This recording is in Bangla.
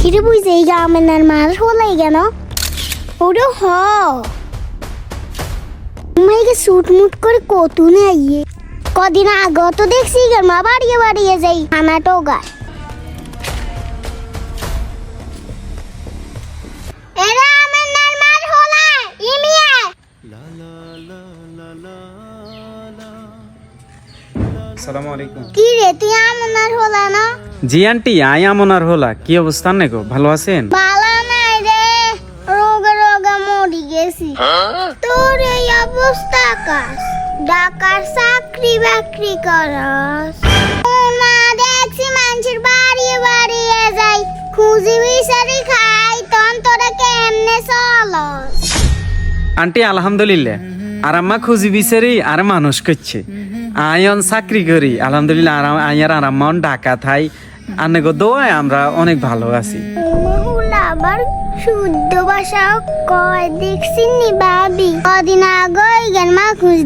কিরে বুঝছে এই গ্রামের আর মার হলাই কেন ওরে হ মেয়েকে সুট মুট করে কতু নাই কদিন আগে তো দেখছি গের মা বাড়িয়ে বাড়িয়ে যাই খানা টোগায় এরা আমার নারমার হলা ইমিয়া সালামু আলাইকুম কি রে তুই আমনার হলা না জি আন্টি আই আমনার হলা। কি অবস্থা নেগো? ভালো আছেন? ভালো নাই রে। রোগে রোগে মরি গেছি। তোর এই অবস্থা কাস ডাকার চাকরি বাকরি করস। মা দেখছি মানুষের বাড়িয়ে বাড়িয়ে যাই। খুঁজি বিচারি খাই তখন তোরা কেমনে চলস? আন্টি আলহামদুলিল্লাহ। আর আম্মা খুঁজি বিচারি আর মানুষ করছে। আয়ন চাকরি করি, আলহামদুলিল্লাহ, আরাম আয়ার আরাম মন ঢাকা থাই আনে গো দোয়ায় আমরা অনেক ভালো আছি। আবার শুদ্ধ ভাষা কয়, দেখছি নি ভাবি। কদিন আগে জ্ঞান মা খুঁজ